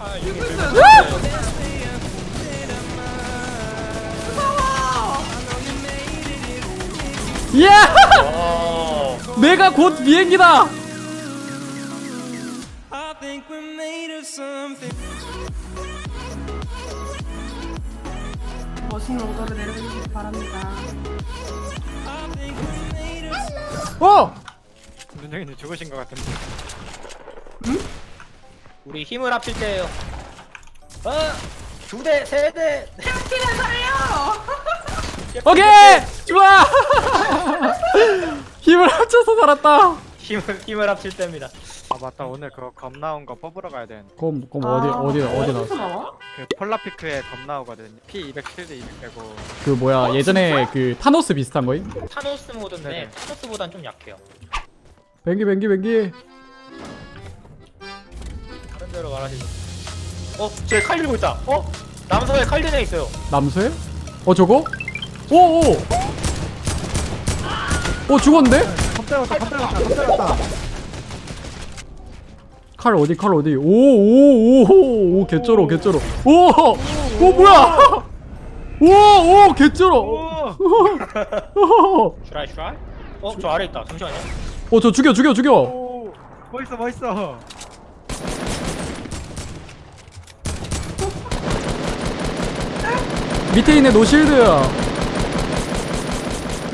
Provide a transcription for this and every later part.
아. 야! 와 내가 곧 비행기다. I think we're made of something. 멋있는 오더를 내려주시기 바랍니다. 어! 눈영이님 죽으신 것 같은데 응? 우리 힘을 합칠 때예요 어? 두 대, 세 대. 피를 살려! 오케이! 좋아! 힘을 합쳐서 살았다. 힘을 힘을 합칠 때입니다. 아 맞다 오늘 그거 검 나온 거 뽑으러 가야 되는데 그럼 어디 어디 어디 나왔어? 그 폴라피크에 검 나오거든요. P 207대 200 빼고 그 뭐야 예전에 그 타노스 비슷한 거임? 타노스 모드인데 네. 타노스보단 좀 약해요. 뱅기 뱅기 뱅기. 데로 말하시죠. 어? 쟤 칼 들고 있다. 어? 남서에 칼 드네 있어요. 남수해? 어 저거? 오오. 어 죽었는데? 갑자기 왔다 갑자기 왔다 갑자기 왔다 칼 어디 칼 어디? 오오오오 개쩔어 개쩔어. 오오 뭐야? 오오 개쩔어. 슈라이 슈라이? 어? 저 아래 있다. 잠시만요. 어저 죽여 죽여 죽여. 오 멋있어 멋있어 밑에 있네 노실드.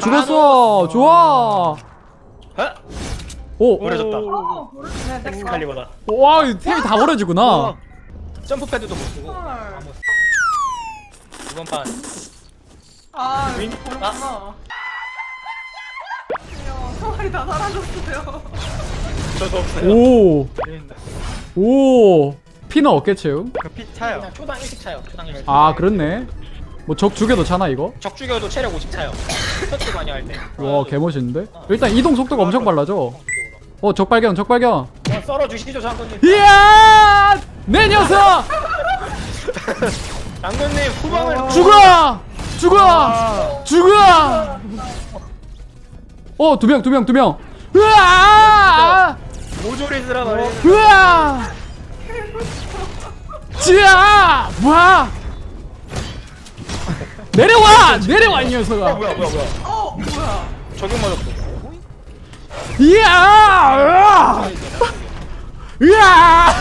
죽었어. 좋아. 어? 오. 버려졌다. 어, 모르겠네. 엑스칼리버다. 와, 이 템이 다 버려지구나. 어. 점프 패드도 못 쓰고. 헐. 아무- 이번 판 아, 윈- 그렇구나. 귀여워. 총알이 다 사라졌어요. 저도 없어요. 오. 오. 피는 어깨 채움? 그피 차요 그냥 초당 1씩 차요. 초당 1씩. 아, 그렇네. 뭐 적 죽여도 차나 이거? 적 죽여도 체력 50 차요. 터치 많이 할 때. 와, 개멋있는데? 일단 이동 속도가 엄청 빨라져. 어, 적 발견, 적 발견. 어, 썰어 주시죠, 장군님. 이야! 내 녀석! 장군님 후방을 죽어! 죽어! 죽어! 어, 두 명, 두 명, 두 명. 으아! 모조리 쓰라 말이야. 으아! 지야! 뭐야? 내려와! 내려와 이 어, 녀석아! 뭐야, 뭐야, 뭐야. 어, 뭐야. 적용 맞았어. 이야! 으아!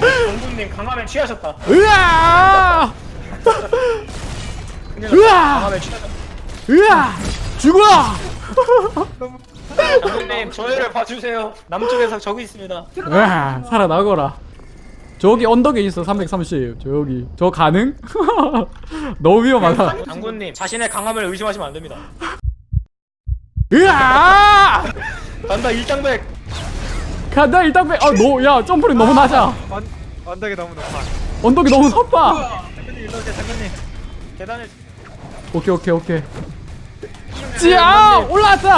장군님 강함에 취하셨다. 으아! 큰일 으아! 강함에 취하셨다. 으아! 죽어! 장군님 저희를 봐주세요. 남쪽에서 적이 있습니다. 으아! 살아나거라. 저기 언덕에 있어 330 저기 저 가능? 너무 위험하다 장군님 자신의 강함을 의심하시면 안 됩니다. 으아! 간다 일당백. 간다 빼. 아너야 점프력 너무 낮아 언, 언덕이 너무 높아 언덕이 너무 높아 장군님 일로 오세요 장군님 계단을. 오케이 오케이 오케이 지야 올라왔다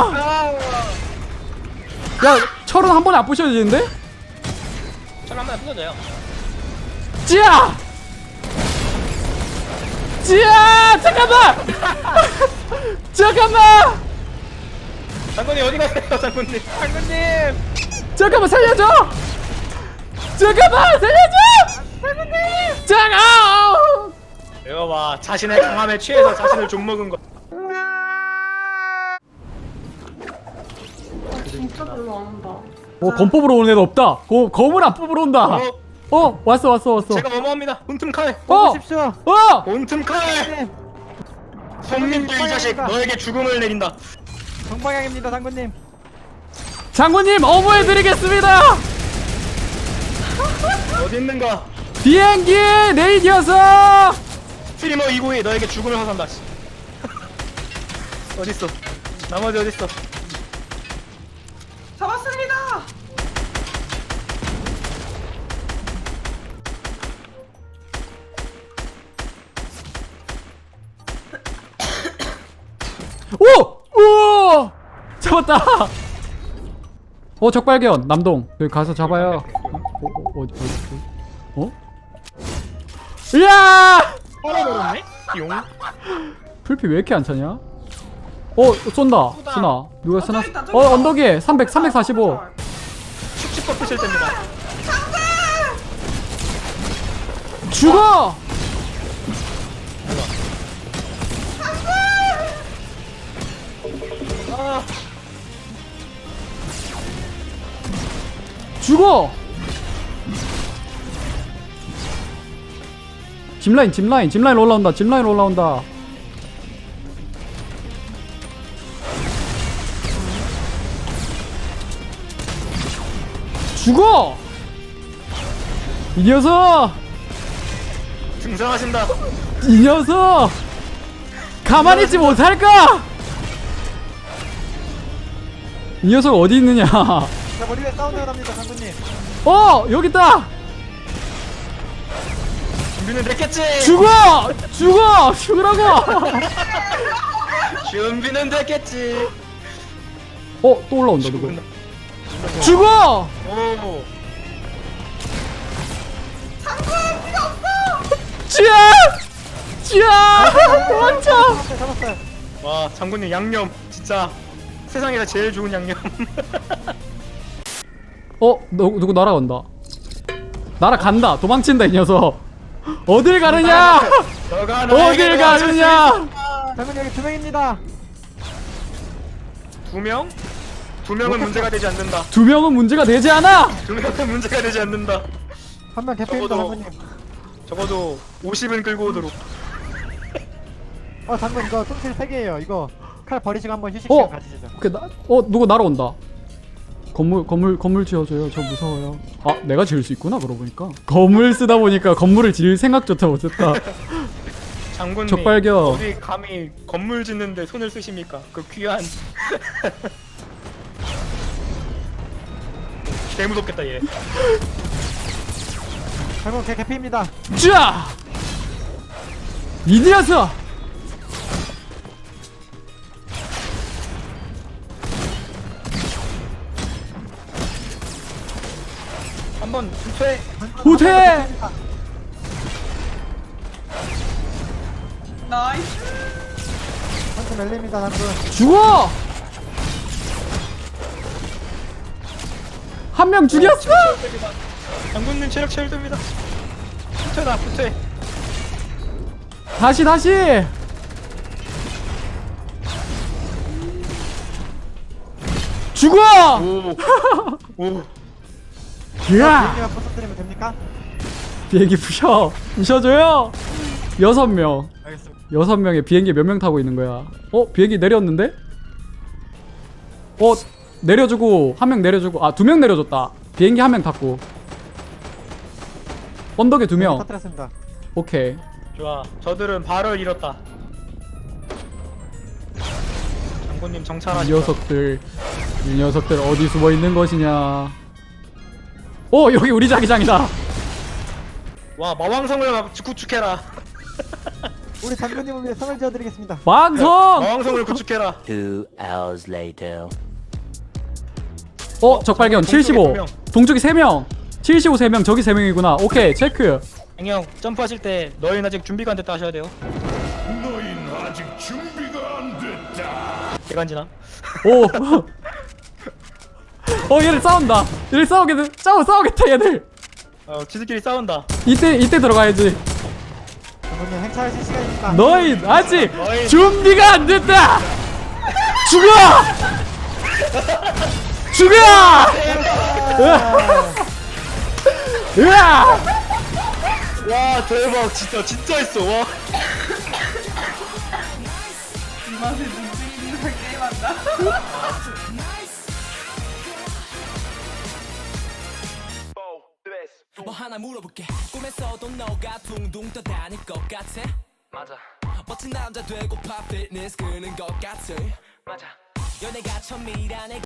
야 철은 한 번에 안 부셔지는데? 철 한번 부서져요. 지야 지야 잠깐만 잠깐만 장군님 어디 가세요, 장군님? 장군님. 잠깐만 살려줘 잠깐만 살려줘 잠깐 이거 봐 자신의 강함에 취해서 자신을 좀 먹은 거. 아, 진짜 별로 안 온다. 어, 검 뽑으러 오는 애도 없다. 검, 검을 안 뽑으러 온다. 어, 어, 왔어, 왔어, 왔어. 제가 뭐뭐합니다. 운틈 칼. 어, 오십시오 어, 온틈 칼. 성민규 이 자식 너에게 죽음을 내린다. 정방향입니다 장군님 장군님 어부해드리겠습니다. 어디 있는가? 비행기 내리디어서 스트리머 292 너에게 죽음을 허산다. 씨. 어딨어? 나머지 어딨어? 어, 적발견 남동. 여기 가서 잡아요. 어, 어, 어? 어? 이야! 뻔해버렸네? 용? 풀피 왜 이렇게 안 차냐? 어, 쏜다. 쏘나. 누가 쏘나? 저기 있다, 저기 어, 있다. 언덕에 300, 345. 축축 꺾으실 때입니다. 죽어! 죽어! 짚라인 짚라인 짚라인 올라온다 짚라인 올라온다 죽어! 이 녀석! 등장하신다 이 녀석! 가만히 있지 못할까? 이 녀석 어디 있느냐? 자 머리 위에 사운드가 납니다 장군님 어! 여기 있다! 준비는 됐겠지 죽어! 죽어! 죽으라고! 준비는 됐겠지 어, 또 올라온다, 누구. 죽어! 오 쥐야! 쥐야! 도망쳐! 잡았어요 와 장군님 양념 진짜 세상에서 제일 좋은 양념 어, 누, 누구 날아간다. 날아간다. 도망친다, 이 녀석. 어딜 가느냐! 어딜 가느냐! 장군님 여기 두 명입니다 두 명? 두 명은 문제가 되지 않는다. 두 명은 문제가 되지 않아! 두 명은 문제가 되지 않는다. 한 명 대표입니다 적어도- 장군님 적어도 50은 끌고 오도록. 어 장군 이거 똥실 3개예요 이거 칼 버리시고 한번 휴식 어! 시간 가지시죠 오케이, 나, 어, 누구 날아온다. 건물, 건물, 건물 지어줘요. 저 무서워요. 아, 내가 지을 수 있구나, 그러고 보니까. 건물 쓰다 보니까 건물을 지을 생각조차 못했다. 장군님. 적발견. 어디 감히 건물 짓는데 손을 쓰십니까? 그 귀한. 개 무섭겠다 얘. 장군 걔 대표입니다 쥐야! 이 녀석! 한번 퇴. 후퇴! 나이스. 한팀 열립니다 장군 죽어! 한 명 죽였어! 장군님 체력 체일됩니다. 후퇴다 후퇴. 다시, 다시! 죽어! 오. 오. 야! 비행기가 부서뜨리면 됩니까? 비행기 부셔! 부셔줘요! 여섯 명. 알겠습니다 여섯 명의 비행기 몇 명 타고 있는 거야? 어? 비행기 내렸는데? 어? 내려주고 한 명 내려주고 아 두 명 내려줬다 비행기 한 명 탔고 언덕에 두명 터뜨렸습니다 오케이 좋아. 저들은 발을 잃었다. 장군님 이 정찰하시죠. 녀석들 이 녀석들 어디 숨어 있는 것이냐 어 여기 우리 자기장이다 와 마왕성을 구축해라. 우리 장군님을 위해 상을 지어드리겠습니다 왕성 마왕성을 구축해라. Two hours later. 어 적발견 동쪽에 75두 명. 동쪽이 3명 75 3명 저기 3명이구나 오케이 체크 앵형 점프하실 때 너희는 아직 준비가 안 됐다 하셔야 돼요. 너희는 아직 준비가 안 됐다. 개간지나. 오. 어 얘들 싸운다. 얘들 싸우게 싸워 싸우겠다 얘들. 어 지들끼리 싸운다. 이때 이때 들어가야지. 장군님 행차하실 시간입니다 너희 아직 너희- 준비가 안 됐다. 죽어. 죽어. 으아. 와 대박 진짜 진짜 있어 와. 이 맛에 눈쟁이들과 게임한다. 물어볼게. 꿈에서도 너가 둥둥 떠다닐 것 같아? 맞아. 멋진 남자 되고파 피트니스 끄는 것 같아? 맞아. 연애가 천미라네